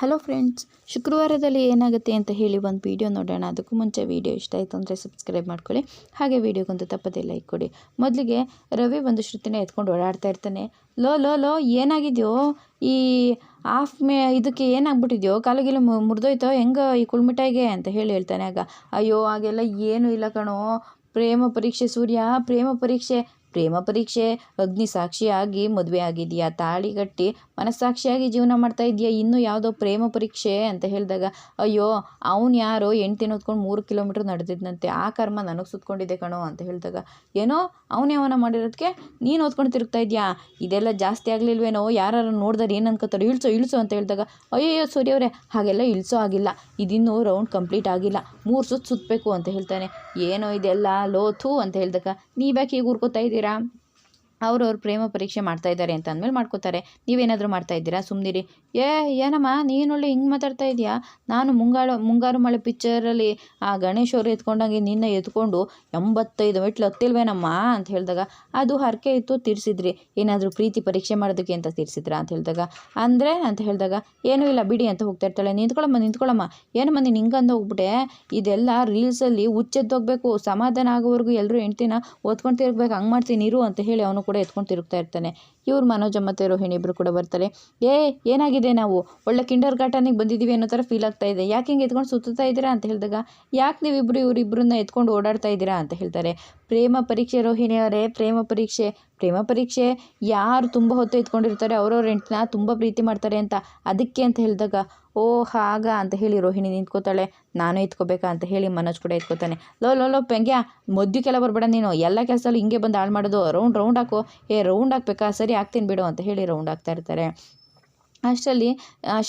Hello friends ಶುಕ್ರವಾರದಲ್ಲಿ ಏನಾಗುತ್ತೆ ಅಂತ ಹೇಳಿ ಒಂದು ವೀಡಿಯೋ ನೋಡೋಣ. ಅದಕ್ಕೂ ಮುಂಚೆ ವೀಡಿಯೋ ಇಷ್ಟ ಆಯಿತು ಅಂದರೆ ಸಬ್ಸ್ಕ್ರೈಬ್ ಮಾಡ್ಕೊಳ್ಳಿ. ಹಾಗೆ ವೀಡಿಯೋಗೊಂದು ತಪ್ಪದೇ ಲೈಕ್ ಕೊಡಿ. ಮೊದಲಿಗೆ ರವಿ ಒಂದು ಶ್ರುತಿನೇ ಎತ್ಕೊಂಡು ಓಡಾಡ್ತಾ ಇರ್ತಾನೆ. ಲೋ ಲೋ ಲೋ, ಏನಾಗಿದೆಯೋ? ಈ ಆಫ್ ಮೇ, ಇದಕ್ಕೆ ಏನಾಗ್ಬಿಟ್ಟಿದ್ಯೋ? ಕಾಲಿಗೆಲ್ಲ ಮುರಿದೋಯ್ತೋ? ಹೆಂಗೆ ಈ ಕುಳ್ಮಿಟಾಯಿಗೆ ಅಂತ ಹೇಳಿ ಹೇಳ್ತಾನೆ ಆಗ. ಅಯ್ಯೋ, ಹಾಗೆಲ್ಲ ಏನೂ ಇಲ್ಲ ಕಣೋ. ಪ್ರೇಮ ಪರೀಕ್ಷೆ ಸೂರ್ಯ. ಪ್ರೇಮ ಪರೀಕ್ಷೆ ಪ್ರೇಮ ಪರೀಕ್ಷೆ, ಅಗ್ನಿ ಸಾಕ್ಷಿಯಾಗಿ ಮದುವೆ ಆಗಿದೆಯಾ? ತಾಳಿ ಕಟ್ಟಿ ಮನಸ್ಸಾಕ್ಷಿಯಾಗಿ ಜೀವನ ಮಾಡ್ತಾ ಇದೆಯಾ? ಇನ್ನೂ ಯಾವುದೋ ಪ್ರೇಮ ಪರೀಕ್ಷೆ ಅಂತ ಹೇಳಿದಾಗ, ಅಯ್ಯೋ, ಅವನು ಯಾರೋ ಹೆಂಡ್ತಿನ ಹೊತ್ಕೊಂಡು ಮೂರು ಕಿಲೋಮೀಟ್ರ್ ನಡೆದಿದ್ದಂತೆ ಆ ಕರ್ಮ ನನಗೆ ಸುತ್ಕೊಂಡಿದೆ ಕಣೋ ಅಂತ ಹೇಳಿದಾಗ, ಏನೋ ಅವನೇ ಅವನ ಮಾಡಿರೋದಕ್ಕೆ ನೀನು ಓದ್ಕೊಂಡು ತಿರುಗ್ತಾ ಇದೆಯಾ? ಇದೆಲ್ಲ ಜಾಸ್ತಿ ಆಗಲಿಲ್ವೇನೋ? ಯಾರು ನೋಡಿದ್ರೆ ಏನು ಅನ್ಕೋತಾರೆ? ಇಳಿಸೋ ಇಳಿಸೋ ಅಂತ ಹೇಳಿದಾಗ, ಅಯ್ಯಯ್ಯೋ ಸೂರ್ಯವರೇ ಹಾಗೆಲ್ಲ ಇಳಿಸೋ ಆಗಿಲ್ಲ. ಇದಿನ್ನೂ ರೌಂಡ್ ಕಂಪ್ಲೀಟ್ ಆಗಿಲ್ಲ. ಮೂರು ಸುತ್ತು ಸುತ್ತಬೇಕು ಅಂತ ಹೇಳ್ತಾನೆ. ಏನೋ ಇದೆಲ್ಲ ಲೋಥು ಅಂತ ಹೇಳಿದಾಗ, ನೀವ್ಯಾಕೆ ಈಗ ಊರ್ಕೋತಾ ಇದ್ದೀರಾ? Instagram ಅವ್ರವ್ರ ಪ್ರೇಮ ಪರೀಕ್ಷೆ ಮಾಡ್ತಾ ಇದ್ದಾರೆ ಅಂತ ಅಂದಮೇಲೆ ಮಾಡ್ಕೋತಾರೆ. ನೀವೇನಾದರೂ ಮಾಡ್ತಾ ಇದ್ದೀರಾ? ಸುಮ್ಮನಿರಿ ಏ, ಏನಮ್ಮ ನೀನೊಳ್ಳೆ ಹಿಂಗೆ ಮಾತಾಡ್ತಾ ಇದೆಯಾ? ನಾನು ಮುಂಗಾರು ಮುಂಗಾರು ಮಳೆ ಪಿಕ್ಚರಲ್ಲಿ ಆ ಗಣೇಶ್ ಅವರು ಎತ್ಕೊಂಡಂಗೆ ನಿನ್ನ ಎತ್ಕೊಂಡು ಎಂಬತ್ತೈದು ಮೆಟ್ಲು ಹತ್ತಿಲ್ವೇನಮ್ಮ ಅಂತ ಹೇಳಿದಾಗ, ಅದು ಹರಕೆ ಇತ್ತು, ತೀರಿಸಿದ್ರಿ. ಏನಾದರೂ ಪ್ರೀತಿ ಪರೀಕ್ಷೆ ಮಾಡೋದಕ್ಕೆ ಅಂತ ತೀರಿಸಿದ್ರಾ ಅಂತ ಹೇಳಿದಾಗ, ಅಂದರೆ ಅಂತ ಹೇಳಿದಾಗ, ಏನೂ ಇಲ್ಲ, ಬಿಡಿ ಅಂತ ಹೋಗ್ತಾ ಇರ್ತಾಳೆ. ನಿಂತ್ಕೊಳ್ಳಮ್ಮ ನಿಂತ್ಕೊಳ್ಳಮ್ಮ ಏನಮ್ಮ, ನೀನು ಹಿಂಗಂದು ಹೋಗ್ಬಿಟ್ಟೆ? ಇದೆಲ್ಲ ರೀಲ್ಸಲ್ಲಿ ಹುಚ್ಚೆದ್ದೋಗ್ಬೇಕು, ಸಮಾಧಾನ ಆಗೋವರೆಗೂ ಎಲ್ಲರೂ ಹೆಂಡ್ತಿನ ಓದ್ಕೊಂಡು ತಿರುಗ್ಬೇಕು ಹಂಗೆ ಮಾಡ್ತೀನಿ, ಇರು ಅಂತ ಹೇಳಿ ಅವನು ಕೂಡ ಎತ್ಕೊಂಡು ತಿರುಗ್ತಾ ಇರ್ತಾನೆ. ಇವ್ರು ಮನೋಜ ಮತ್ತು ರೋಹಿಣಿ ಇಬ್ಬರು ಕೂಡ ಬರ್ತಾರೆ. ಏ, ಏನಾಗಿದೆ ನಾವು? ಒಳ್ಳೆ ಕಿಂಡರ್ ಗಾರ್ಟನಿಗೆ ಬಂದಿದ್ದೀವಿ ಅನ್ನೋ ಥರ ಫೀಲ್ ಆಗ್ತಾ ಇದೆ. ಯಾಕೆ ಹಿಂಗೆ ಎತ್ಕೊಂಡು ಸುತ್ತಾ ಇದ್ದೀರಾ? ಅಂತ ಹೇಳಿದಾಗ, ಯಾಕೆ ನೀವಿಬ್ಬರು ಇವರಿಬ್ಬರನ್ನ ಎತ್ಕೊಂಡು ಓಡಾಡ್ತಾ ಇದ್ದೀರಾ? ಅಂತ ಹೇಳ್ತಾರೆ. ಪ್ರೇಮ ಪರೀಕ್ಷೆ ರೋಹಿಣಿಯವರೇ ಪ್ರೇಮ ಪರೀಕ್ಷೆ ಪ್ರೇಮ ಪರೀಕ್ಷೆ. ಯಾರು ತುಂಬ ಹೊತ್ತು ಎತ್ಕೊಂಡಿರ್ತಾರೆ, ಅವರವ್ರ ಹೆಂಡ್ತಿನ ತುಂಬ ಪ್ರೀತಿ ಮಾಡ್ತಾರೆ ಅಂತ, ಅದಕ್ಕೆ? ಅಂತ ಹೇಳಿದಾಗ ಓ ಹಾಗ ಅಂತ ಹೇಳಿ ರೋಹಿಣಿ ನಿಂತ್ಕೋತಾಳೆ. ನಾನು ಎತ್ಕೋಬೇಕಾ ಅಂತ ಹೇಳಿ ಮನೋಜ್ ಕೂಡ ಎತ್ಕೋತಾನೆ. ಲೋ ಲೋ ಲೋ, ಪೆಂಗ್ಯ ಕೆಲ ಬರಬೇಡ ನೀನು. ಎಲ್ಲ ಕೆಲಸದಲ್ಲೂ ಹಿಂಗೆ ಬಂದು ಹಾಳು ಮಾಡೋದು. ರೌಂಡ್ ರೌಂಡ್ ಹಾಕು. ಏ, ರೌಂಡ್ ಹಾಕ್ಬೇಕಾ? ಸರಿ, ಹಾಕ್ತೀನಿ ಬಿಡು ಅಂತ ಹೇಳಿ ರೌಂಡ್ ಹಾಕ್ತಾ ಇರ್ತಾರೆ. ಅಷ್ಟರಲ್ಲಿ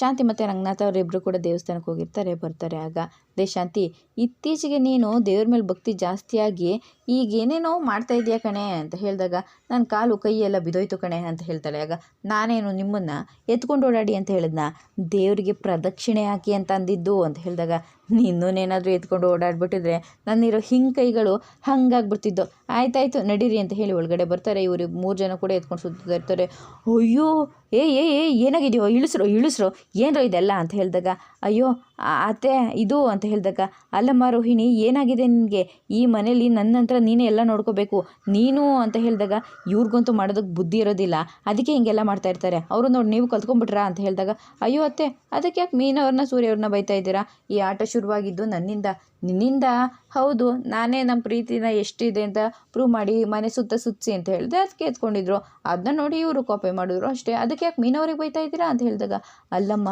ಶಾಂತಿ ಮತ್ತು ರಂಗನಾಥ ಅವರಿಬ್ಬರು ಕೂಡ ದೇವಸ್ಥಾನಕ್ಕೆ ಹೋಗಿರ್ತಾರೆ, ಬರ್ತಾರೆ ಆಗ. ದೇ ಶಾಂತಿ. ಇತ್ತೀಚೆಗೆ ನೀನು ದೇವ್ರ ಮೇಲೆ ಭಕ್ತಿ ಜಾಸ್ತಿಯಾಗಿ ಈಗ ಏನೇನೋ ಮಾಡ್ತಾ ಇದೆಯಾ ಕಣೆ ಅಂತ ಹೇಳಿದಾಗ ನನ್ನ ಕಾಲು ಕೈ ಎಲ್ಲ ಬಿದೋಯ್ತು ಕಣೆ ಅಂತ ಹೇಳ್ತಾಳೆ. ಆಗ ನಾನೇನು ನಿಮ್ಮನ್ನು ಎತ್ಕೊಂಡು ಓಡಾಡಿ ಅಂತ ಹೇಳಿದ್ನ? ದೇವರಿಗೆ ಪ್ರದಕ್ಷಿಣೆ ಹಾಕಿ ಅಂತ ಅಂದಿದ್ದು ಅಂತ ಹೇಳಿದಾಗ ನಿನ್ನೂನೇನಾದರೂ ಎತ್ಕೊಂಡು ಓಡಾಡ್ಬಿಟ್ಟಿದ್ರೆ ನನ್ನಿರೋ ಹಿಂಗೆ ಕೈಗಳು ಹಂಗಾಗ್ಬಿಡ್ತಿದ್ದು. ಆಯ್ತಾಯ್ತು, ನಡೀರಿ ಅಂತ ಹೇಳಿ ಒಳಗಡೆ ಬರ್ತಾರೆ. ಇವರು ಮೂರು ಜನ ಕೂಡ ಎತ್ಕೊಂಡು ಸುತ್ತಾ ಇರ್ತಾರೆ. ಅಯ್ಯೋ, ಏ ಏ ಏ, ಏನಾಗಿದೆಯೋ? ಇಳಿಸ್ರು ಇಳಿಸ್ರು. ಏನರೋ ಇದೆಲ್ಲ ಅಂತ ಹೇಳಿದಾಗ, ಅಯ್ಯೋ ಅತ್ತೆ, ಇದು ಅಂತ ಹೇಳಿದಾಗ ಅಲ್ಲಮ್ಮ ರೋಹಿಣಿ, ಏನಾಗಿದೆ ನಿನಗೆ? ಈ ಮನೇಲಿ ನನ್ನ ನಂತರ ನೀನೇ ಎಲ್ಲ ನೋಡ್ಕೋಬೇಕು. ನೀನು ಅಂತ ಹೇಳಿದಾಗ, ಇವ್ರಿಗಂತೂ ಮಾಡೋದಕ್ಕೆ ಬುದ್ಧಿ ಇರೋದಿಲ್ಲ. ಅದಕ್ಕೆ ಹಿಂಗೆಲ್ಲ ಮಾಡ್ತಾ ಇರ್ತಾರೆ. ಅವರು ನೋಡಿ, ನೀವು ಕಲ್ತ್ಕೊಂಡ್ಬಿಟ್ರಾ ಅಂತ ಹೇಳಿದಾಗ, ಅಯ್ಯೋ ಅತ್ತೆ, ಅದಕ್ಕೆ ಯಾಕೆ ಮೀನವ್ರನ್ನ ಸೂರ್ಯವ್ರನ್ನ ಬೈತಾ ಇದ್ದೀರಾ? ಈ ಆಟ ಶುರುವಾಗಿದ್ದು ನನ್ನಿಂದ. ನಿನ್ನಿಂದ ಹೌದು, ನಾನೇ ನಮ್ಮ ಪ್ರೀತಿನ ಎಷ್ಟಿದೆ ಅಂತ ಪ್ರೂವ್ ಮಾಡಿ ಮನೆ ಸುತ್ತ ಸುತ್ತಿಸಿ ಅಂತ ಹೇಳಿದೆ ಅದಕ್ಕೆ ಎತ್ಕೊಂಡಿದ್ರು. ಅದನ್ನ ನೋಡಿ ಇವರು ಕಾಪಿ ಮಾಡಿದ್ರು ಅಷ್ಟೇ. ಅದಕ್ಕೆ ಯಾಕೆ ಮೀನವ್ರಿಗೆ ಬೈತಾ ಇದ್ದೀರಾ ಅಂತ ಹೇಳಿದಾಗ, ಅಲ್ಲಮ್ಮ,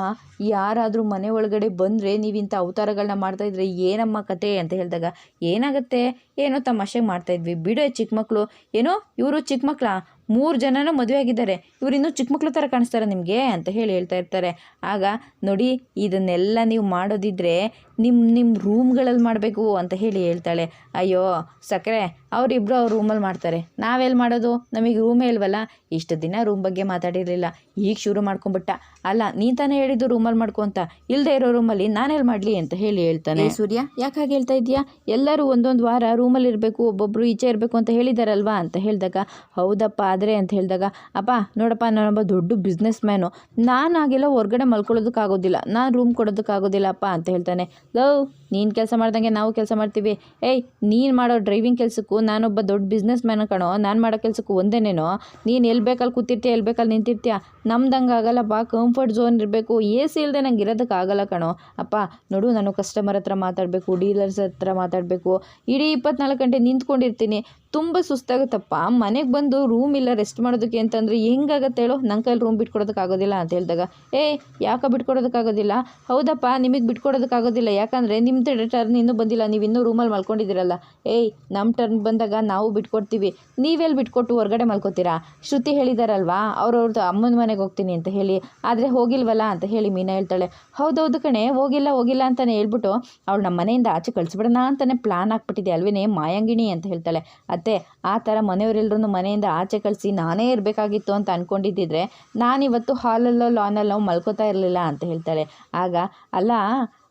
ಯಾರಾದರೂ ಮನೆ ಒಳಗಡೆ ಬಂದರೆ ನೀವಿಂಥ ಅವತಾರಗಳನ್ನ ಮಾಡ್ತಾ ಇದ್ರೆ ಏನಮ್ಮ ಕತೆ? ಅಂತ ಹೇಳಿದಾಗ, ಏನಾಗುತ್ತೆ? ಏನೋ ತಮಾಷೆಗೆ ಮಾಡ್ತಾಯಿದ್ವಿ ಬಿಡಿ ಚಿಕ್ಕ ಮಕ್ಕಳು ಏನೋ ಇವರು ಚಿಕ್ಕ ಮಕ್ಕಳಾ ಮೂರು ಜನನೂ ಮದುವೆ ಆಗಿದ್ದಾರೆ. ಇವರು ಇನ್ನೂ ಚಿಕ್ಕ ಮಕ್ಕಳು ಥರ ಕಾಣಿಸ್ತಾರೆ ನಿಮಗೆ ಅಂತ ಹೇಳಿ ಹೇಳ್ತಾ ಇರ್ತಾರೆ. ಆಗ ನೋಡಿ, ಇದನ್ನೆಲ್ಲ ನೀವು ಮಾಡೋದಿದ್ರೆ ನಿಮ್ಮ ನಿಮ್ಮ ರೂಮ್ಗಳಲ್ಲಿ ಮಾಡಬೇಕು ಅಂತ ಹೇಳಿ ಹೇಳ್ತಾಳೆ. ಅಯ್ಯೋ, ಸಕ್ಕರೆ ಅವರಿಬ್ಬರು ಅವ್ರ ರೂಮಲ್ಲಿ ಮಾಡ್ತಾರೆ. ನಾವೆಲ್ಲಿ ಮಾಡೋದು? ನಮಗೆ ರೂಮೇ ಇಲ್ವಲ್ಲ? ಇಷ್ಟು ದಿನ ರೂಮ್ ಬಗ್ಗೆ ಮಾತಾಡಿರಲಿಲ್ಲ. ಈಗ ಶುರು ಮಾಡ್ಕೊಂಬಿಟ್ಟ. ಅಲ್ಲ, ನೀ ತಾನೇ ಹೇಳಿದ್ದು ರೂಮಲ್ಲಿ ಮಾಡ್ಕೊ ಅಂತ. ಇಲ್ಲದೆ ಇರೋ ರೂಮಲ್ಲಿ ನಾನೆಲ್ಲಿ ಮಾಡಲಿ ಅಂತ ಹೇಳಿ ಹೇಳ್ತಾನೆ. ಸೂರ್ಯ, ಯಾಕೆ ಹಾಗೆ ಹೇಳ್ತಾ ಇದೆಯಾ ಎಲ್ಲರೂ ಒಂದೊಂದು ವಾರ ರೂಮಲ್ಲಿ ಇರಬೇಕು ಒಬ್ಬೊಬ್ಬರು ಈಚೆ ಇರಬೇಕು ಅಂತ ಹೇಳಿದಾರಲ್ವಾ ಅಂತ ಹೇಳಿದಾಗ, ಹೌದಪ್ಪ ಆದರೆ ಅಂತ ಹೇಳಿದಾಗ, ಅಪ್ಪ, ನೋಡಪ್ಪ ನಾನೊಬ್ಬ ದೊಡ್ಡ ಬಿಸ್ನೆಸ್ ಮ್ಯಾನು ನಾನು ಹಾಗೆಲ್ಲ ಹೊರ್ಗಡೆ ಮಲ್ಕೊಳ್ಳೋದಕ್ಕಾಗೋದಿಲ್ಲ. ನಾನು ರೂಮ್ ಕೊಡೋದಕ್ಕಾಗೋದಿಲ್ಲಪ್ಪ ಅಂತ ಹೇಳ್ತಾನೆ. ಲವ್ ನೀನು ಕೆಲಸ ಮಾಡ್ದಂಗೆ ನಾವು ಕೆಲಸ ಮಾಡ್ತೀವಿ. ಏಯ್, ನೀನು ಮಾಡೋ ಡ್ರೈವಿಂಗ್ ಕೆಲಸಕ್ಕೂ ನಾನೊಬ್ಬ ದೊಡ್ಡ ಬಿಸ್ನೆಸ್ ಮ್ಯಾನ್ ಕಣೋ, ನಾನು ಮಾಡೋ ಕೆಲಸಕ್ಕೂ ಒಂದೇನೇನೋ? ನೀನು ಎಲ್ಲಿ ಬೇಕಲ್ಲಿ ಕೂತಿರ್ತೀಯ ಎಲ್ಲಿ ಬೇಕಲ್ಲಿ ನಿಂತಿರ್ತೀಯ? ನಮ್ದಂಗೆ ಬಾ ಕಂಫರ್ಟ್ ಝೋನ್ ಇರಬೇಕು. ಎ ಸಿ ಇಲ್ಲದೆ ನಂಗೆ ಇರೋದಕ್ಕಾಗಲ್ಲ ಕಣೋ. ಅಪ್ಪ, ನೋಡು, ನಾನು ಕಸ್ಟಮರ್ ಹತ್ರ ಮಾತಾಡಬೇಕು ಡೀಲರ್ಸ್ ಹತ್ರ ಮಾತಾಡಬೇಕು. ಇಡೀ ಇಪ್ಪತ್ನಾಲ್ಕು ಗಂಟೆ ನಿಂತ್ಕೊಂಡಿರ್ತೀನಿ. ತುಂಬ ಸುಸ್ತಾಗುತ್ತಪ್ಪ. ಮನೆಗೆ ಬಂದು ರೂಮ್ ಇಲ್ಲ ರೆಸ್ಟ್ ಮಾಡೋದಕ್ಕೆ ಅಂತಂದರೆ ಹೆಂಗಾಗತ್ತೆ ಹೇಳು? ನನ್ನ ಕೈಲಿ ರೂಮ್ ಬಿಟ್ಕೊಡೋದಕ್ಕಾಗೋದಿಲ್ಲ ಅಂತ ಹೇಳಿದಾಗ. ಏ ಯಾಕೆ ಬಿಟ್ಕೊಡೋದಕ್ಕಾಗೋದಿಲ್ಲ ಹೌದಪ್ಪ, ನಿಮಗೆ ಬಿಟ್ಕೊಡೋದಕ್ಕಾಗೋದಿಲ್ಲ ಯಾಕಂದರೆ ನಿಮ್ಮದು ಟರ್ನ್ ಇನ್ನೂ ಬಂದಿಲ್ಲ. ನೀವು ಇನ್ನೂ ರೂಮಲ್ಲಿ ಮಲ್ಕೊಂಡಿದ್ದೀರಲ್ಲ. ಏಯ್ ನಮ್ಮ ಟರ್ನ್ ಬಂದಾಗ ನಾವು ಬಿಟ್ಕೊಡ್ತೀವಿ. ನೀವೆಲ್ಲಿ ಬಿಟ್ಕೊಟ್ಟು ಹೊರಗಡೆ ಮಲ್ಕೋತೀರಾ? ಶ್ರುತಿ ಹೇಳಿದಾರಲ್ವಾ? ಅವ್ರವ್ರದ್ದು ಅಮ್ಮನ ಮನೆಗೆ ಹೋಗ್ತೀನಿ ಅಂತ ಹೇಳಿ. ಆದರೆ ಹೋಗಿಲ್ವಲ್ಲ ಅಂತ ಹೇಳಿ ಮೀನಾ ಹೇಳ್ತಾಳೆ. ಹೌದೌದು ಕಣೆ, ಹೋಗಿಲ್ಲ ಹೋಗಿಲ್ಲ ಅಂತಲೇ ಹೇಳ್ಬಿಟ್ಟು ಅವಳು ನಮ್ಮ ಮನೆಯಿಂದ ಆಚೆ ಕಳಿಸ್ಬಿಡೋಣ ಅಂತಲೇ ಪ್ಲಾನ್ ಹಾಕ್ಬಿಟ್ಟಿದೆ ಅಲ್ವೇನೇ ಮಾಯಂಗಿಣಿ ಅಂತ ಹೇಳ್ತಾಳೆ. ಅತ್ತೆ, ಆ ಥರ ಮನೆಯವರೆಲ್ಲರೂ ಮನೆಯಿಂದ ಆಚೆ ಕಳಿಸಿ ನಾನೇ ಇರಬೇಕಾಗಿತ್ತು ಅಂತ ಅಂದ್ಕೊಂಡಿದ್ದಿದ್ರೆ ನಾನಿವತ್ತು ಹಾಲಲ್ಲೋ ಲಾನಲ್ಲೋ ಮಲ್ಕೋತಾ ಇರಲಿಲ್ಲ ಅಂತ ಹೇಳ್ತಾಳೆ. ಆಗ, ಅಲ್ಲ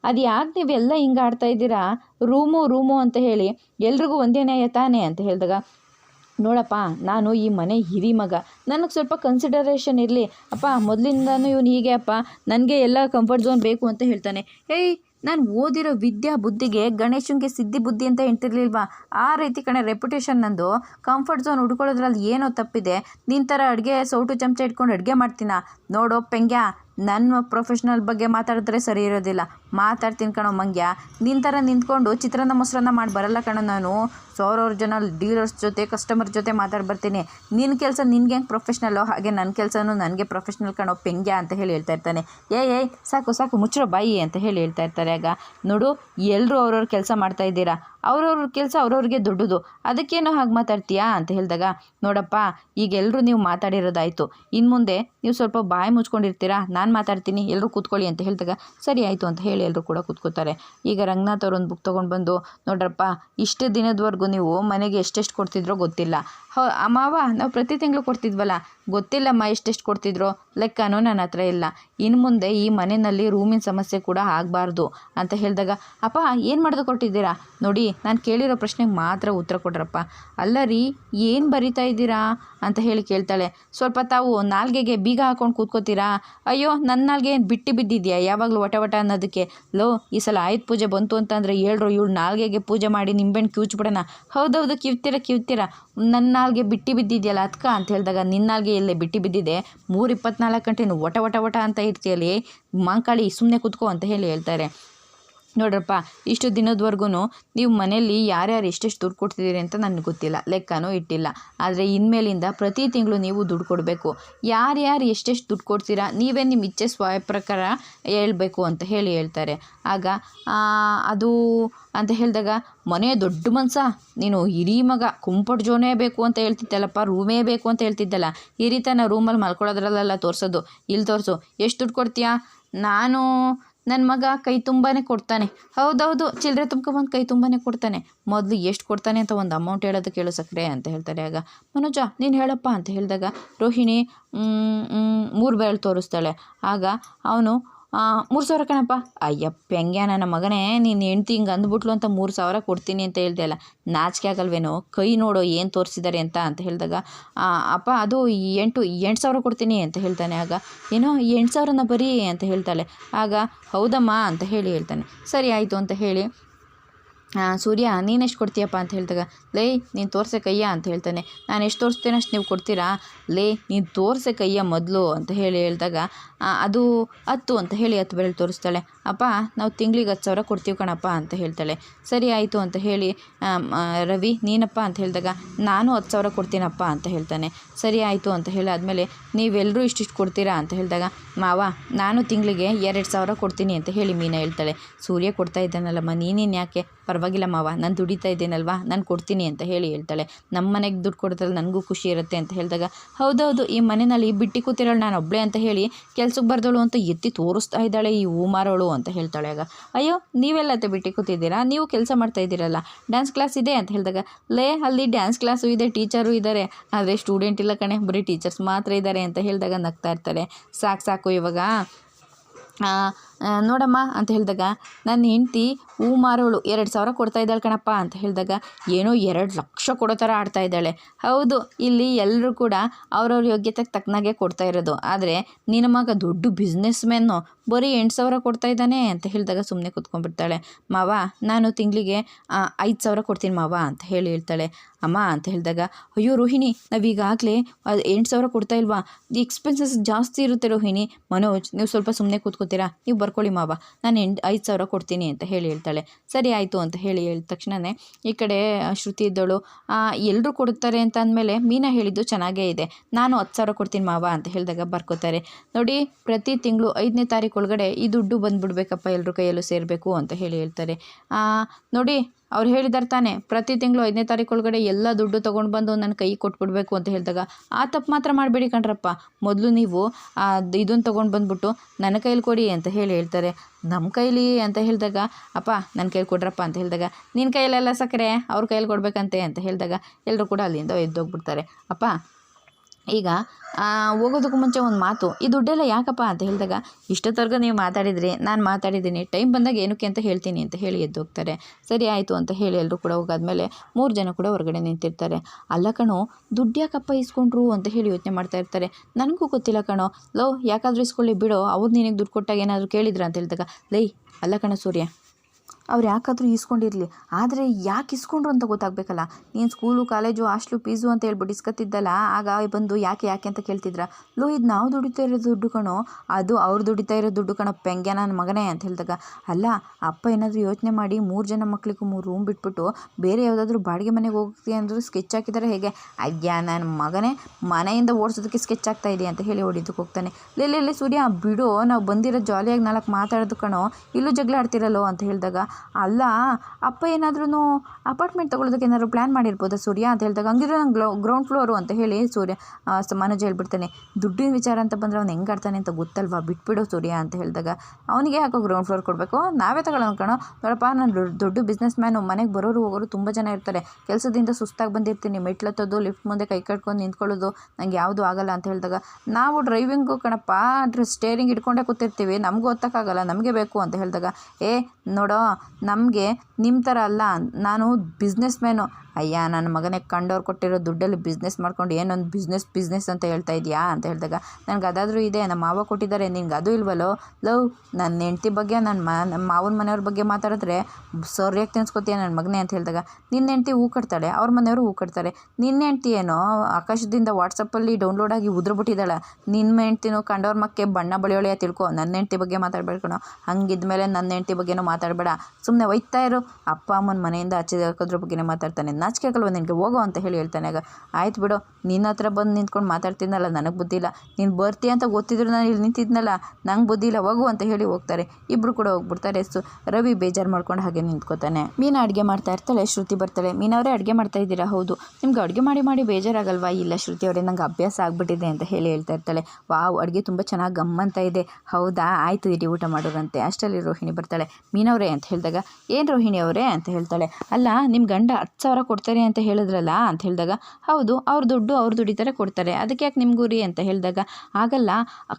ಅದು ಯಾಕೆ ನೀವೆಲ್ಲ ಹಿಂಗೆ ಆಡ್ತಾ ಇದ್ದೀರಾ? ರೂಮು ರೂಮು ಅಂತ ಹೇಳಿ. ಎಲ್ರಿಗೂ ಒಂದೇ ನ್ಯಾಯ ತಾನೆ ಅಂತ ಹೇಳಿದಾಗ, ನೋಡಪ್ಪ, ನಾನು ಈ ಮನೆ ಹಿರಿ ಮಗ. ನನಗೆ ಸ್ವಲ್ಪ ಕನ್ಸಿಡರೇಷನ್ ಇರಲಿ. ಅಪ್ಪ, ಮೊದಲಿಂದನೂ ಇವನು ಹೀಗೆ, ಅಪ್ಪ, ನನಗೆ ಎಲ್ಲ ಕಂಫರ್ಟ್ ಝೋನ್ ಬೇಕು ಅಂತ ಹೇಳ್ತಾನೆ. ಏಯ್, ನಾನು ಓದಿರೋ ವಿದ್ಯಾ ಬುದ್ಧಿಗೆ ಗಣೇಶನಿಗೆ ಸಿದ್ಧಿ ಬುದ್ಧಿ ಅಂತ ಹೇಳ್ತಿರ್ಲಿಲ್ವಾ? ಆ ರೀತಿ ಕಣೆ ರೆಪ್ಯುಟೇಷನ್ ನಂದು. ಕಂಫರ್ಟ್ ಝೋನ್ ಹುಡ್ಕೊಳ್ಳೋದ್ರಲ್ಲಿ ಏನೋ ತಪ್ಪಿದೆ. ನಿನ್ನ ಥರ ಅಡುಗೆ ಸೌಟು ಚಮಚ ಇಟ್ಕೊಂಡು ಅಡುಗೆ ಮಾಡ್ತೀನ? ನೋಡೋ, ಪೆಂಗ್ಯ, ನನ್ನ ಪ್ರೊಫೆಷ್ನಲ್ ಬಗ್ಗೆ ಮಾತಾಡಿದ್ರೆ ಸರಿ ಇರೋದಿಲ್ಲ. ಮಾತಾಡ್ತೀನಿ ಕಣೋ ಮಂಗ್ಯ. ನಿನ್ನ ಥರ ನಿಂತ್ಕೊಂಡು ಚಿತ್ರಾನ್ನ ಮೊಸರನ್ನ ಮಾಡಿ ಬರಲ್ಲ ಕಣೋ ನಾನು. ಸಾವಿರಾರು ಜನ ಡೀಲರ್ಸ್ ಜೊತೆ ಕಸ್ಟಮರ್ ಜೊತೆ ಮಾತಾಡಿ ಬರ್ತೀನಿ. ನಿನ್ನ ಕೆಲಸ ನಿನ್ಗೆ ಹೆಂಗೆ ಪ್ರೊಫೆಷ್ನಲ್ಲೋ ಹಾಗೆ ನನ್ನ ಕೆಲಸನೂ ನನಗೆ ಪ್ರೊಫೆಷ್ನಲ್ ಕಣೋ ಪೆಂಗ್ಯ ಅಂತ ಹೇಳಿ ಹೇಳ್ತಾ ಇರ್ತಾನೆ. ಏಯ್ ಏಯ್, ಸಾಕು ಸಾಕು, ಮುಚ್ಚಿರೋ ಬಾಯಿ ಅಂತ ಹೇಳಿ ಹೇಳ್ತಾ ಇರ್ತಾರೆ ಆಗ. ನೋಡು ಎಲ್ಲರೂ ಅವ್ರವ್ರ ಕೆಲಸ ಮಾಡ್ತಾ ಇದ್ದೀರಾ? ಅವ್ರವ್ರ ಕೆಲಸ ಅವ್ರವ್ರಿಗೆ ದೊಡ್ಡದು. ಅದಕ್ಕೇನೋ ಹಾಗೆ ಮಾತಾಡ್ತೀಯಾ ಅಂತ ಹೇಳಿದಾಗ, ನೋಡಪ್ಪ, ಈಗ ಎಲ್ಲರೂ ನೀವು ಮಾತಾಡಿರೋದಾಯಿತು. ಇನ್ನು ಮುಂದೆ ನೀವು ಸ್ವಲ್ಪ ಬಾಯಿ ಮುಚ್ಕೊಂಡಿರ್ತೀರಾ? ನಾನು ಮಾತಾಡ್ತೀನಿ ಎಲ್ಲರೂ ಕೂತ್ಕೊಳ್ಳಿ ಅಂತ ಹೇಳಿದಾಗ, ಸರಿ ಆಯಿತು ಅಂತ ಹೇಳಿ ಎಲ್ಲರೂ ಕೂಡ ಕೂತ್ಕೋತಾರೆ. ಈಗ ರಂಗನಾಥ್ ಅವ್ರು ಒಂದು ಬುಕ್ ತೊಗೊಂಡು ಬಂದು, ನೋಡ್ರಪ್ಪ, ಇಷ್ಟು ದಿನದವರೆಗೂ ನೀವು ಮನೆಗೆ ಎಷ್ಟೆಷ್ಟು ಕೊಡ್ತಿದ್ರೋ ಗೊತ್ತಿಲ್ಲ. ಹೋ, ಮಾವ, ನಾವು ಪ್ರತಿ ತಿಂಗಳು ಕೊಡ್ತಿದ್ವಲ್ಲ? ಗೊತ್ತಿಲ್ಲಮ್ಮ, ಎಷ್ಟೆಷ್ಟು ಕೊಡ್ತಿದ್ರು? ಲೆಕ್ಕನೂ ನನ್ನ ಹತ್ರ ಇಲ್ಲ. ಇನ್ನು ಮುಂದೆ ಈ ಮನೆಯಲ್ಲಿ ರೂಮಿನ ಸಮಸ್ಯೆ ಕೂಡ ಆಗಬಾರ್ದು ಅಂತ ಹೇಳಿದಾಗ, ಅಪ್ಪ, ಏನು ಮಾಡ್ದು ಕೊಟ್ಟಿದ್ದೀರಾ? ನೋಡಿ, ನಾನು ಕೇಳಿರೋ ಪ್ರಶ್ನೆಗೆ ಮಾತ್ರ ಉತ್ತರ ಕೊಡ್ರಪ್ಪ. ಅಲ್ಲ ರೀ, ಏನು ಬರಿತಾ ಇದ್ದೀರಾ? ಅಂತ ಹೇಳಿ ಕೇಳ್ತಾಳೆ. ಸ್ವಲ್ಪ ತಾವು ನಾಲ್ಗೆಗೆ ಬೀಗ ಹಾಕೊಂಡು ಕೂತ್ಕೋತೀರಾ? ಅಯ್ಯೋ ನನ್ನ ನಾಲ್ಗೆ ಏನು ಬಿಟ್ಟು ಬಿದ್ದಿದ್ಯಾ ಯಾವಾಗಲೂ ವಟ ವಟ ಅನ್ನೋದಕ್ಕೆ? ಲೋ, ಈ ಸಲ ಆಯುಧ ಪೂಜೆ ಬಂತು ಅಂತಂದರೆ ಹೇಳ್ರು ಇವಳು ನಾಲ್ಗೆಗೆ ಪೂಜೆ ಮಾಡಿ ನಿಂಬೆಣ್ಣು ಕಿವುಚ್ಬಿಡೋಣ ಹೌದೌದು, ಕಿವ್ತೀರ ಕಿವ್ತೀರ. ನನ್ನ ನಾಲ್ಗೆ ಬಿಟ್ಟು ಬಿದ್ದಿದೆಯಲ್ಲ ಅದಕ್ಕೆ ಅಂತ ಹೇಳಿದಾಗ, ನಿನ್ನಾಳ್ಗೆ ಎಲ್ಲೇ ಬಿಟ್ಟು ಬಿದ್ದಿದೆ? ಮೂರು ಇಪ್ಪತ್ನಾಲ್ಕು ಗಂಟೆ ವಟ ವಟ ವಟ ಅಂತ ಇರ್ತೀಯಲ್ಲಿ? ಮಾಂಕಾಳಿ ಸುಮ್ಮನೆ ಕೂತ್ಕೋ ಅಂತ ಹೇಳಿ ಹೇಳ್ತಾರೆ. ನೋಡ್ರಪ್ಪ, ಇಷ್ಟು ದಿನದವರೆಗೂ ನೀವು ಮನೆಯಲ್ಲಿ ಯಾರ್ಯಾರು ಎಷ್ಟೆಷ್ಟು ದುಡ್ಡು ಕೊಡ್ತಿದ್ದೀರಿ ಅಂತ ನನಗೆ ಗೊತ್ತಿಲ್ಲ, ಲೆಕ್ಕನೂ ಇಟ್ಟಿಲ್ಲ. ಆದರೆ ಇನ್ಮೇಲಿಂದ ಪ್ರತಿ ತಿಂಗಳು ನೀವು ದುಡ್ಡು ಕೊಡಬೇಕು. ಯಾರ್ಯಾರು ಎಷ್ಟೆಷ್ಟು ದುಡ್ಡು ಕೊಡ್ತೀರಾ, ನೀವೇ ನಿಮ್ಮ ಇಚ್ಛೆ ಸ್ವಯ ಪ್ರಕಾರ ಹೇಳಬೇಕು ಅಂತ ಹೇಳಿ ಹೇಳ್ತಾರೆ. ಆಗ ಅದು ಅಂತ ಹೇಳಿದಾಗ, ಮನೆ ದೊಡ್ಡ ಮನ್ಸ, ನೀನು ಹಿರಿ ಮಗ ಕುಂಪಟ್ ಜೋನೇ ಬೇಕು ಅಂತ ಹೇಳ್ತಿದ್ದಲ್ಲಪ್ಪ, ರೂಮೇ ಬೇಕು ಅಂತ ಹೇಳ್ತಿದ್ದಲ್ಲ. ಈ ರೀತನ ರೂಮಲ್ಲಿ ಮಲ್ಕೊಳ್ಳೋದ್ರಲ್ಲೆಲ್ಲ ತೋರಿಸೋದು, ಇಲ್ಲಿ ತೋರಿಸು, ಎಷ್ಟು ದುಡ್ಡು ಕೊಡ್ತೀಯಾ? ನಾನು ನನ್ನ ಮಗ ಕೈ ತುಂಬಾ ಕೊಡ್ತಾನೆ. ಹೌದೌದು ಚಿಲ್ಲರೆ ತುಂಬ್ಕೊಂಬಂದು ಕೈ ತುಂಬಾನೇ ಕೊಡ್ತಾನೆ. ಮೊದಲು ಎಷ್ಟು ಕೊಡ್ತಾನೆ ಅಂತ ಒಂದು ಅಮೌಂಟ್ ಹೇಳೋದು ಕೇಳು ಸಕ್ಕರೆ ಅಂತ ಹೇಳ್ತಾರೆ ಆಗ. ಮನೋಜ, ನೀನು ಹೇಳಪ್ಪ ಅಂತ ಹೇಳಿದಾಗ ರೋಹಿಣಿ ಮೂರು ಬೆರಳು ತೋರಿಸ್ತಾಳೆ. ಆಗ ಅವನು ಮೂರು ಸಾವಿರ ಕಣಪ್ಪ. ಅಯ್ಯಪ್ಪ, ಹೆಂಗೆ ನನ್ನ ಮಗನೇ, ನೀನು ಹೆಂಡ್ತಿ ಹಿಂಗೆ ಅಂದ್ಬಿಟ್ಲು ಅಂತ ಮೂರು ಸಾವಿರ ಕೊಡ್ತೀನಿ ಅಂತ ಹೇಳ್ದೆ ಅಲ್ಲ. ನಾಚಿಕೆ ಆಗಲ್ವೇನೋ? ಕೈ ನೋಡು ಏನು ತೋರಿಸಿದ್ದಾರೆ ಅಂತ ಅಂತ ಹೇಳಿದಾಗ ಅಪ್ಪ, ಅದು ಎಂಟು ಎಂಟು ಸಾವಿರ ಕೊಡ್ತೀನಿ ಅಂತ ಹೇಳ್ತಾನೆ. ಆಗ, ಏನೋ, ಎಂಟು ಸಾವಿರನ ಬರೀ ಅಂತ ಹೇಳ್ತಾಳೆ. ಆಗ, ಹೌದಮ್ಮ ಅಂತ ಹೇಳಿ ಹೇಳ್ತಾನೆ. ಸರಿ, ಆಯಿತು ಅಂತ ಹೇಳಿ ಸೂರ್ಯ, ನೀನು ಎಷ್ಟು ಕೊಡ್ತೀಯಪ್ಪ ಅಂತ ಹೇಳ್ದಾಗ, ಲೇ, ನೀನು ತೋರ್ಸೆ ಕಯ್ಯ ಅಂತ ಹೇಳ್ತಾನೆ. ನಾನು ಎಷ್ಟು ತೋರಿಸ್ತೇನೆ ಅಷ್ಟು ನೀವು ಕೊಡ್ತೀರಾ? ಲೇ, ನೀನು ತೋರ್ಸೆ ಕೈಯ್ಯ ಮೊದಲು ಅಂತ ಹೇಳಿ ಹೇಳಿದಾಗ ಅದು ಹತ್ತು ಅಂತ ಹೇಳಿ ಹತ್ತು ಬೆರಳು ತೋರಿಸ್ತಾಳೆ. ಅಪ್ಪ, ನಾವು ತಿಂಗ್ಳಿಗೆ ಹತ್ತು ಸಾವಿರ ಕೊಡ್ತೀವಿ ಕಣಪ್ಪ ಅಂತ ಹೇಳ್ತಾಳೆ. ಸರಿ ಆಯಿತು ಅಂತ ಹೇಳಿ ರವಿ, ನೀನಪ್ಪ ಅಂತ ಹೇಳಿದಾಗ, ನಾನು ಹತ್ತು ಸಾವಿರ ಕೊಡ್ತೀನಪ್ಪ ಅಂತ ಹೇಳ್ತಾನೆ. ಸರಿ ಆಯಿತು ಅಂತ ಹೇಳಾದ್ಮೇಲೆ ನೀವೆಲ್ಲರೂ ಇಷ್ಟಿಷ್ಟು ಕೊಡ್ತೀರಾ ಅಂತ ಹೇಳಿದಾಗ, ಮಾವ, ನಾನು ತಿಂಗಳಿಗೆ ಎರಡು ಸಾವಿರ ಕೊಡ್ತೀನಿ ಅಂತ ಹೇಳಿ ಮೀನಾ ಹೇಳ್ತಾಳೆ. ಸೂರ್ಯ ಕೊಡ್ತಾ ಇದ್ದಾನಲ್ಲಮ್ಮ, ನೀನೇನು ಯಾಕೆ? ಪರವಾಗಿಲ್ಲ ಮಾವ, ನಾನು ದುಡಿತಾ ಇದ್ದೀನಲ್ವಾ? ನಾನು ಕೊಡ್ತೀನಿ ಅಂತ ಹೇಳಿ ಹೇಳ್ತಾಳೆ. ನಮ್ಮ ಮನೆಗೆ ದುಡ್ಡು ಕೊಡೋದ್ರಲ್ಲಿ ನನಗೂ ಖುಷಿ ಇರುತ್ತೆ ಅಂತ ಹೇಳಿದಾಗ, ಹೌದೌದು, ಈ ಮನೆಯಲ್ಲಿ ಬಿಟ್ಟು ಕೂತಿರೋಳು ನಾನು ಒಬ್ಬಳೇ ಅಂತ ಹೇಳಿ ಕೆಲ್ಸಕ್ಕೆ ಬರ್ದೋಳು ಅಂತ ಎತ್ತಿ ತೋರಿಸ್ತಾ ಇದ್ದಾಳೆ ಈ ಹೂ ಮಾರೋಳು ಅಂತ ಹೇಳ್ತಾಳೆ ಆಗ. ಅಯ್ಯೋ ನೀವೆಲ್ಲತ್ತೆ ಬಿಟ್ಟು ಕೂತಿದ್ದೀರಾ? ನೀವು ಕೆಲಸ ಮಾಡ್ತಾ ಇದ್ದೀರಲ್ಲ. ಡ್ಯಾನ್ಸ್ ಕ್ಲಾಸ್ ಇದೆ ಅಂತ ಹೇಳಿದಾಗ, ಲೇ, ಅಲ್ಲಿ ಡ್ಯಾನ್ಸ್ ಕ್ಲಾಸು ಇದೆ ಟೀಚರು ಇದ್ದಾರೆ ಆದರೆ ಸ್ಟೂಡೆಂಟ್ ಇಲ್ಲ ಕಣೆ, ಬರೀ ಟೀಚರ್ಸ್ ಮಾತ್ರ ಇದ್ದಾರೆ ಅಂತ ಹೇಳಿದಾಗ ನಗ್ತಾ ಇರ್ತಾರೆ. ಸಾಕು ಸಾಕು ಇವಾಗ. ನೋಡಮ್ಮ ಅಂತ ಹೇಳಿದಾಗ, ನನ್ನ ಹೆಂಡ್ತಿ ಹೂ ಮಾರೋಳು ಎರಡು ಸಾವಿರ ಕೊಡ್ತಾ ಇದ್ದಾಳೆ ಕಣಪ್ಪ ಅಂತ ಹೇಳಿದಾಗ, ಏನೋ ಎರಡು ಲಕ್ಷ ಕೊಡೋ ಥರ ಆಡ್ತಾ ಇದ್ದಾಳೆ ಹೌದು, ಇಲ್ಲಿ ಎಲ್ಲರೂ ಕೂಡ ಅವ್ರವ್ರ ಯೋಗ್ಯತೆಗೆ ತಕ್ಕನಾಗೆ ಕೊಡ್ತಾ ಇರೋದು. ಆದರೆ, ನಿನ್ನ ಮಗ ದೊಡ್ಡ ಬಿಸ್ನೆಸ್ ಮ್ಯಾನು ಬರೀ ಎಂಟು ಸಾವಿರ ಕೊಡ್ತಾ ಇದ್ದಾನೆ ಅಂತ ಹೇಳಿದಾಗ ಸುಮ್ಮನೆ ಕೂತ್ಕೊಂಡ್ಬಿಡ್ತಾಳೆ. ಮಾವ, ನಾನು ತಿಂಗಳಿಗೆ ಐದು ಸಾವಿರ ಕೊಡ್ತೀನಿ ಮಾವ ಅಂತ ಹೇಳಿ ಹೇಳ್ತಾಳೆ. ಅಮ್ಮ ಅಂತ ಹೇಳಿದಾಗ, ಅಯ್ಯೋ ರೋಹಿಣಿ, ನಾವೀಗಾಗಲೇ ಎಂಟು ಸಾವಿರ ಕೊಡ್ತಾ ಇಲ್ವಾ? ಎಕ್ಸ್ಪೆನ್ಸಸ್ ಜಾಸ್ತಿ ಇರುತ್ತೆ ರೋಹಿಣಿ. ಮನೋಜ್, ನೀವು ಸ್ವಲ್ಪ ಸುಮ್ಮನೆ ಕೂತ್ಕೋತೀರಾ? ನೀವು ಬರ್ಕೊಳ್ಳಿ ಮಾವ. ನಾನು ಎಂಟು, ಐದು ಸಾವಿರ ಕೊಡ್ತೀನಿ ಅಂತ ಹೇಳಿ ಹೇಳ್ತಾಳೆ. ಸರಿ ಆಯಿತು ಅಂತ ಹೇಳಿ ಹೇಳಿದ ತಕ್ಷಣವೇ ಈ ಕಡೆ ಶ್ರುತಿ ಇದ್ದಳು. ಎಲ್ಲರೂ ಕೊಡ್ತಾರೆ ಅಂತ ಅಂದಮೇಲೆ ಮೀನಾ ಹೇಳಿದ್ದು ಚೆನ್ನಾಗೇ ಇದೆ. ನಾನು ಹತ್ತು ಸಾವಿರ ಕೊಡ್ತೀನಿ ಮಾವ ಅಂತ ಹೇಳಿದಾಗ ಬರ್ಕೋತಾರೆ. ನೋಡಿ, ಪ್ರತಿ ತಿಂಗಳು ಐದನೇ ತಾರೀಕು ಒಳಗಡೆ ಈ ದುಡ್ಡು ಬಂದುಬಿಡ್ಬೇಕಪ್ಪ ಎಲ್ಲರೂ ಕೈಯಲ್ಲೂ ಸೇರಬೇಕು ಅಂತ ಹೇಳಿ ಹೇಳ್ತಾರೆ. ನೋಡಿ ಅವ್ರು ಹೇಳಿದಾರೆ ತಾನೆ, ಪ್ರತಿ ತಿಂಗಳು ಐದನೇ ತಾರೀಕು ಒಳಗಡೆ ಎಲ್ಲ ದುಡ್ಡು ತೊಗೊಂಡು ಬಂದು ನನ್ನ ಕೈ ಕೊಟ್ಬಿಡ್ಬೇಕು ಅಂತ ಹೇಳಿದಾಗ, ಆ ತಪ್ಪು ಮಾತ್ರ ಮಾಡಬೇಡಿ ಕಣ್ರಪ್ಪ. ಮೊದಲು ನೀವು ಇದನ್ನು ತೊಗೊಂಡು ಬಂದುಬಿಟ್ಟು ನನ್ನ ಕೈಲಿ ಕೊಡಿ ಅಂತ ಹೇಳಿ ಹೇಳ್ತಾರೆ. ನಮ್ಮ ಕೈಲಿ ಅಂತ ಹೇಳಿದಾಗ, ಅಪ್ಪ ನನ್ನ ಕೈಲಿ ಕೊಡ್ರಪ್ಪ ಅಂತ ಹೇಳಿದಾಗ ನಿನ್ನ ಕೈಯಲ್ಲೆಲ್ಲ ಸಕ್ಕರೆ, ಅವ್ರ ಕೈಲಿ ಕೊಡಬೇಕಂತೆ ಅಂತ ಹೇಳಿದಾಗ ಎಲ್ಲರೂ ಕೂಡ ಅಲ್ಲಿಂದ ಎದ್ದೋಗ್ಬಿಡ್ತಾರೆ. ಅಪ್ಪ ಈಗ ಹೋಗೋದಕ್ಕೂ ಮುಂಚೆ ಒಂದು ಮಾತು. ಈ ದುಡ್ಡೆಲ್ಲ ಯಾಕಪ್ಪ? ಅಂತ ಹೇಳಿದಾಗ ಇಷ್ಟೊತ್ತವರೆಗೂ ನೀವು ಮಾತಾಡಿದ್ರಿ. ನಾನು ಮಾತಾಡಿದ್ದೀನಿ. ಟೈಮ್ ಬಂದಾಗ ಏನಕ್ಕೆ ಅಂತ ಹೇಳ್ತೀನಿ ಅಂತ ಹೇಳಿ ಎದ್ದು ಹೋಗ್ತಾರೆ. ಸರಿ ಆಯಿತು ಅಂತ ಹೇಳಿ ಎಲ್ಲರೂ ಕೂಡ ಹೋಗಾದ್ಮೇಲೆ ಮೂರು ಜನ ಕೂಡ ಹೊರಗಡೆ ನಿಂತಿರ್ತಾರೆ. ಅಲ್ಲ ಕಣೋ, ದುಡ್ಡು ಯಾಕಪ್ಪ ಇಸ್ಕೊಂಡ್ರು ಅಂತ ಹೇಳಿ ಯೋಚನೆ ಮಾಡ್ತಾ ಇರ್ತಾರೆ. ನನಗೂ ಗೊತ್ತಿಲ್ಲ ಕಣೋ. ಲೋ, ಯಾಕಾದರೂ ಇಸ್ಕೊಳ್ಳಿ ಬಿಡೋ. ಅವ್ರು ನಿನಗೆ ದುಡ್ಡು ಕೊಟ್ಟಾಗ ಏನಾದರೂ ಕೇಳಿದ್ರ ಅಂತ ಹೇಳಿದಾಗ, ಲೈ, ಅಲ್ಲ ಕಣೋ ಸೂರ್ಯ. ಅವ್ರು ಯಾಕಾದರೂ ಈಸ್ಕೊಂಡಿರಲಿ. ಆದರೆ ಯಾಕೆ ಇಸ್ಕೊಂಡ್ರು ಅಂತ ಗೊತ್ತಾಗಬೇಕಲ್ಲ? ನೀನು ಸ್ಕೂಲು ಕಾಲೇಜು ಹಾಸ್ಟ್ಲು ಫೀಸು ಅಂತ ಹೇಳ್ಬಿಟ್ಟು ಇಸ್ಕೊತಿದ್ದಲ್ಲ ಆಗ ಬಂದು ಯಾಕೆ ಯಾಕೆ ಅಂತ ಕೇಳ್ತಿದ್ರ? ಲೋ ಇದು ನಾವು ದುಡಿತಾ ಇರೋ ದುಡ್ಡು ಕಣೋ ಅದು ಅವ್ರು ದುಡಿತಾ ಇರೋ ದುಡ್ಡು ಕಣೋ ಪೆಂಗ್ಯ ನನ್ನ ಮಗನೇ ಅಂತ ಹೇಳಿದಾಗ. ಅಲ್ಲ ಅಪ್ಪ ಏನಾದರೂ ಯೋಚನೆ ಮಾಡಿ ಮೂರು ಜನ ಮಕ್ಳಿಗೂ ಮೂರು ರೂಮ್ ಬಿಟ್ಬಿಟ್ಟು ಬೇರೆ ಯಾವುದಾದ್ರೂ ಬಾಡಿಗೆ ಮನೆಗೆ ಹೋಗ್ತೀವಿ ಅಂದರೂ ಸ್ಕೆಚ್ ಹಾಕಿದ್ದಾರೆ ಹೇಗೆ? ಅಯ್ಯ ನನ್ನ ಮಗನೇ ಮನೆಯಿಂದ ಓಡಿಸೋದಕ್ಕೆ ಸ್ಕೆಚ್ ಆಗ್ತಾ ಇದೆ ಅಂತ ಹೇಳಿ ಹೊಡಿದಕ್ಕೆ ಹೋಗ್ತಾನೆ. ಲೇ, ಲೇ ಸೂರ್ಯ ಬಿಡು ನಾವು ಬಂದಿರೋ ಜಾಲಿಯಾಗಿ ನಾಲ್ಕು ಮಾತಾಡೋದು ಕಣೋ ಇಲ್ಲೂ ಜಗಳ ಆಡ್ತಿರಲ್ಲೋ ಅಂತ ಹೇಳಿದಾಗ. ಅಲ್ಲ, ಅಪ್ಪ ಏನಾದ್ರೂ ಅಪಾರ್ಟ್ಮೆಂಟ್ ತೊಗೊಳೋದಕ್ಕೆ ಏನಾದ್ರು ಪ್ಲ್ಯಾನ್ ಮಾಡಿರ್ಬೋದಾ ಸೂರ್ಯ? ಅಂತ ಹೇಳಿದಾಗ, ಹಂಗಿದ್ರೆ ನಂಗೆ ಗ್ಲೋ, ಗ್ರೌಂಡ್ ಫ್ಲೋರು ಅಂತ ಹೇಳಿ ಸೂರ್ಯ ಮನೋಜ್ ಹೇಳ್ಬಿಡ್ತಾನೆ, ದುಡ್ಡಿನ ವಿಚಾರ ಅಂತ ಬಂದರೆ ಅವ್ನು ಹೆಂಗೆ ಆಡ್ತಾನೆ ಅಂತ ಗೊತ್ತಲ್ವಾ? ಬಿಟ್ಬಿಡು ಸೂರ್ಯ ಅಂತ ಹೇಳಿದಾಗ, ಅವನಿಗೆ ಯಾಕೋ ಗ್ರೌಂಡ್ ಫ್ಲೋರ್ ಕೊಡಬೇಕು? ನಾವೇ ತಗೊಳ್ಳೋಣ ಕಣೋ. ನೋಡಪ್ಪ, ನಾನು ದೊಡ್ಡ ದೊಡ್ಡ ಬಿಸ್ನೆಸ್ ಮ್ಯಾನು ಮನೆಗೆ ಬರೋರು ಹೋಗೋರು ತುಂಬ ಜನ ಇರ್ತಾರೆ. ಕೆಲಸದಿಂದ ಸುಸ್ತಾಗಿ ಬಂದಿರ್ತೀನಿ ಮೆಟ್ಲತ್ತೋದು ಲಿಫ್ಟ್ ಮುಂದೆ ಕೈ ಕಟ್ಕೊಂಡು ನಿಂತ್ಕೊಳ್ಳೋದು ನಂಗೆ ಯಾವುದು ಆಗಲ್ಲ ಅಂತ ಹೇಳಿದಾಗ, ನಾವು ಡ್ರೈವಿಂಗು ಕಣಪ್ಪ ಸ್ಟೇರಿಂಗ್ ಇಟ್ಕೊಂಡೇ ಕೂತಿರ್ತೀವಿ, ನಮಗೂ ಒತ್ತಕ್ಕಾಗಲ್ಲ ನಮಗೆ ಬೇಕು ಅಂತ ಹೇಳಿದಾಗ, ಏ, ನೋಡೋ ನಮಗೆ ನಿಮ್ಮ ಥರ ಅಲ್ಲ. ನಾನು ಬಿಸ್ನೆಸ್ ಮ್ಯಾನು ಅಯ್ಯ, ನನ್ನ ಮಗನಿಗೆ ಕಂಡವ್ರು ಕೊಟ್ಟಿರೋ ದುಡ್ಡಲ್ಲಿ ಬಿಸ್ನೆಸ್ ಮಾಡ್ಕೊಂಡು ಏನೊಂದು ಬಿಸ್ನೆಸ್ ಬಿಸ್ನೆಸ್ ಅಂತ ಹೇಳ್ತಾ ಇದೆಯಾ ಅಂತ ಹೇಳಿದಾಗ, ನನಗೆ ಅದಾದರೂ ಇದೆ, ನಮ್ಮ ಮಾವ ಕೊಟ್ಟಿದ್ದಾರೆ, ನಿನಗೆ ಅದು ಇಲ್ವಲ್ಲೋ? ಲವ್ ನನ್ನ ಹೆಂಡ್ತಿ ಬಗ್ಗೆ ನನ್ನ ಮ ನಮ್ಮ ಮಾವನ ಮನೆಯವ್ರ ಬಗ್ಗೆ ಮಾತಾಡಿದ್ರೆ ಸರಿಯಾಗಿ ತಿನ್ಸ್ಕೊತೀಯ ನನ್ನ ಮಗನೇ? ಅಂತ ಹೇಳಿದಾಗ ನಿನ್ನ ಹೆಂಡ್ತಿ ಹೂ ಕಟ್ತಾಳೆ, ಅವ್ರ ಮನೆಯವರು ಹೂ ಕಟ್ತಾರೆ. ನಿನ್ನ ಹೆಂಡ್ತಿ ಏನೋ ಆಕಾಶದಿಂದ ವಾಟ್ಸಪ್ಪಲ್ಲಿ ಡೌನ್ಲೋಡ್ ಆಗಿ ಉದ್ರಬಿಟ್ಟಿದ್ದಾಳೆ. ನಿನ್ನ ಹೆಂಡ್ತಿನೂ ಕಂಡವ್ರ ಮಕ್ಕೆ ಬಣ್ಣ ಬಳಿಯೋಳೆಯ ತಿಳ್ಕೊ ನನ್ನ ಹೆಂಡ್ತಿ ಬಗ್ಗೆ ಮಾತಾಡ್ಬೇಡ್ಕಣೋ ಹಂಗಿದ್ಮೇಲೆ ನನ್ನ ಹೆಂಡ್ತಿ ಬಗ್ಗೆನೂ ಮಾತಾಡಬೇಡ. ಸುಮ್ಮನೆ ಒಯ್ತಾ ಇರು. ಅಪ್ಪ ಅಮ್ಮನ ಮನೆಯಿಂದ ಆಚೆ ಹಾಕೋದ್ರ ಬಗ್ಗೆನೇ ಮಾತಾಡ್ತಾನೆ. ನಾಚಿಕೆ ಆಗಲ್ವ ನಿನಗೆ ಹೋಗೋ ಅಂತ ಹೇಳಿ ಹೇಳ್ತಾನೆ. ಆಗ, ಆಯ್ತು ಬಿಡು, ನಿನ್ನ ಹತ್ರ ಬಂದು ನಿಂತ್ಕೊಂಡು ಮಾತಾಡ್ತಿದ್ನಲ್ಲ, ನನಗೆ ಬುದ್ಧಿ ಇಲ್ಲ. ನೀನು ಬರ್ತೀಯ ಅಂತ ಗೊತ್ತಿದ್ರು ನಾನು ಇಲ್ಲಿ ನಿಂತಿದ್ನಲ್ಲ, ನಂಗೆ ಬುದ್ಧಿ ಇಲ್ಲ, ಹೋಗು ಅಂತ ಹೇಳಿ ಹೋಗ್ತಾರೆ. ಇಬ್ಬರು ಕೂಡ ಹೋಗ್ಬಿಡ್ತಾರೆ. ಸು, ರವಿ ಬೇಜಾರು ಮಾಡ್ಕೊಂಡು ಹಾಗೆ ನಿಂತ್ಕೋತಾನೆ. ಮೀನಾ ಅಡುಗೆ ಮಾಡ್ತಾ ಇರ್ತಾಳೆ, ಶ್ರುತಿ ಬರ್ತಾಳೆ. ಮೀನವರೇ ಅಡುಗೆ ಮಾಡ್ತಾ ಇದ್ದೀರಾ? ಹೌದು. ನಿಮ್ಗೆ ಅಡುಗೆ ಮಾಡಿ ಮಾಡಿ ಬೇಜಾರಾಗಲ್ವಾ? ಇಲ್ಲ ಶ್ರುತಿ ಅವರೇ, ನಂಗೆ ಅಭ್ಯಾಸ ಆಗಿಬಿಟ್ಟಿದೆ ಅಂತ ಹೇಳಿ ಹೇಳ್ತಾ ಇರ್ತಾಳೆ. ವಾವ್, ಅಡುಗೆ ತುಂಬ ಚೆನ್ನಾಗಿ ಗಮ್ಮಂತ ಇದೆ. ಹೌದಾ? ಆಯ್ತು ಇರಿ, ಊಟ ಮಾಡೋರಂತೆ. ಅಷ್ಟರಲ್ಲಿ ರೋಹಿಣಿ ಬರ್ತಾಳೆ. ಮೀನವರೇ ಅಂತ ಹೇಳಿದಾಗ, ಏನು ರೋಹಿಣಿ ಅವರೇ? ಅಂತ ಹೇಳ್ತಾಳೆ. ಅಲ್ಲ ನಿಮ್ಮ ಗಂಡ ಹತ್ತು ಸಾವಿರ ಕೊಡ್ತಾರೆ ಅಂತ ಹೇಳಿದ್ರಲ್ಲ ಅಂತ ಹೇಳಿದಾಗ, ಹೌದು, ಅವ್ರ ದುಡ್ಡು ಅವ್ರು ದುಡಿತಾರೆ, ಕೊಡ್ತಾರೆ. ಅದಕ್ಕೆ ಯಾಕೆ ನಿಮ್ಗೆ ರೀ ಅಂತ ಹೇಳಿದಾಗ, ಆಗಲ್ಲ,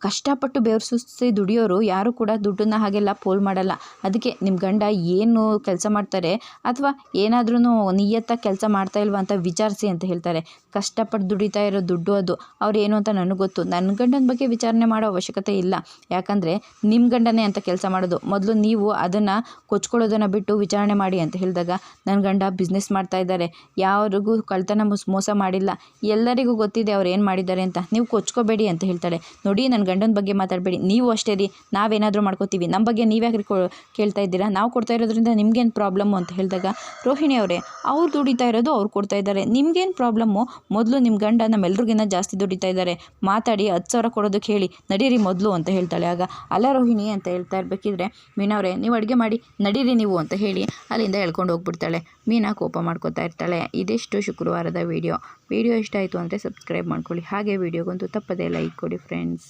ಕಷ್ಟಪಟ್ಟು ಬೆವರು ಸುಸ್ತಿ ದುಡಿಯೋರು ಯಾರು ಕೂಡ ದುಡ್ಡನ್ನ ಹಾಗೆಲ್ಲ ಪೋಲ್ ಮಾಡಲ್ಲ. ಅದಕ್ಕೆ ನಿಮ್ಮ ಗಂಡ ಏನು ಕೆಲಸ ಮಾಡ್ತಾರೆ ಅಥವಾ ಏನಾದ್ರೂ ನಿಯತ್ತಾಗಿ ಕೆಲಸ ಮಾಡ್ತಾ ಇಲ್ವಾ ಅಂತ ವಿಚಾರಿಸಿ ಅಂತ ಹೇಳ್ತಾರೆ. ಕಷ್ಟಪಟ್ಟು ದುಡಿತಾ ಇರೋ ದುಡ್ಡು ಅದು. ಅವ್ರು ಏನು ಅಂತ ನನಗೆ ಗೊತ್ತು. ನನ್ನ ಗಂಡನ ಬಗ್ಗೆ ವಿಚಾರಣೆ ಮಾಡೋ ಅವಶ್ಯಕತೆ ಇಲ್ಲ. ಯಾಕಂದರೆ ನಿಮ್ಮ ಗಂಡನೇ ಅಂತ ಕೆಲಸ ಮಾಡೋದು. ಮೊದಲು ನೀವು ಅದನ್ನು ಕೊಚ್ಕೊಳ್ಳೋದನ್ನು ಬಿಟ್ಟು ವಿಚಾರಣೆ ಮಾಡಿ ಅಂತ ಹೇಳಿದಾಗ ನನ್ನ ಗಂಡ ಬಿಸ್ನೆಸ್ ಮಾಡ್ತಾ ಇದ್ದಾರೆ. ಯಾರಿಗೂ ಕಳ್ತನ ಮೋಸ ಮಾಡಿಲ್ಲ. ಎಲ್ಲರಿಗೂ ಗೊತ್ತಿದೆ ಅವ್ರು ಏನು ಮಾಡಿದ್ದಾರೆ ಅಂತ. ನೀವು ಕೊಚ್ಕೋಬೇಡಿ ಅಂತ ಹೇಳ್ತಾಳೆ ನೋಡಿ ನನ್ನ ಗಂಡನ ಬಗ್ಗೆ ಮಾತಾಡಬೇಡಿ. ನೀವು ಅಷ್ಟೇ ರೀ ನಾವೇನಾದರೂ ಮಾಡ್ಕೋತೀವಿ. ನಮ್ಮ ಬಗ್ಗೆ ನೀವ್ಯಾಕೆ ಕೊ, ಕೇಳ್ತಾ ಇದ್ದೀರಾ? ನಾವು ಕೊಡ್ತಾ ಇರೋದ್ರಿಂದ ನಿಮ್ಗೇನು ಪ್ರಾಬ್ಲಮ್ಮು ಅಂತ ಹೇಳಿದಾಗ, ರೋಹಿಣಿ ಅವರೇ, ಅವ್ರು ದುಡಿತಾ ಇರೋದು ಅವ್ರು ಕೊಡ್ತಾ ಇದ್ದಾರೆ. ನಿಮ್ಗೇನು ಪ್ರಾಬ್ಲಮ್ಮು? ಮೊದಲು ನಿಮ್ಮ ಗಂಡ ನಮ್ಮೆಲ್ರಿಗಿನ್ನ ಜಾಸ್ತಿ ದುಡಿತಾ ಇದ್ದಾರೆ. ಮಾತಾಡಿ ಹತ್ತು ಸಾವಿರ ಕೊಡೋದಕ್ಕೆ ಹೇಳಿ. ನಡೀರಿ ಮೊದಲು ಅಂತ ಹೇಳ್ತಾಳೆ. ಆಗ, ಅಲ್ಲ ರೋಹಿಣಿ ಅಂತ ಹೇಳ್ತಾ ಇರಬೇಕಿದ್ರೆ ಅವರೇ, ನೀವು ಅಡುಗೆ ಮಾಡಿ, ನಡೀರಿ ನೀವು ಅಂತ ಹೇಳಿ ಅಲ್ಲಿಂದ ಹೇಳ್ಕೊಂಡು ಹೋಗ್ಬಿಡ್ತಾಳೆ. ಮೀನಾ ಕೋಪ ಮಾಡ್ಕೋತಾ ಇರ್ತಾಳೆ ಇದಿಷ್ಟು ಶುಕ್ರವಾರದ ವಿಡಿಯೋ. ವಿಡಿಯೋ ಇಷ್ಟ ಆಯಿತು ಅಂದರೆ ಸಬ್ಸ್ಕ್ರೈಬ್ ಮಾಡ್ಕೊಳ್ಳಿ. ಹಾಗೆ ವಿಡಿಯೋಗೊಂದು ತಪ್ಪದೇ ಲೈಕ್ ಕೊಡಿ ಫ್ರೆಂಡ್ಸ್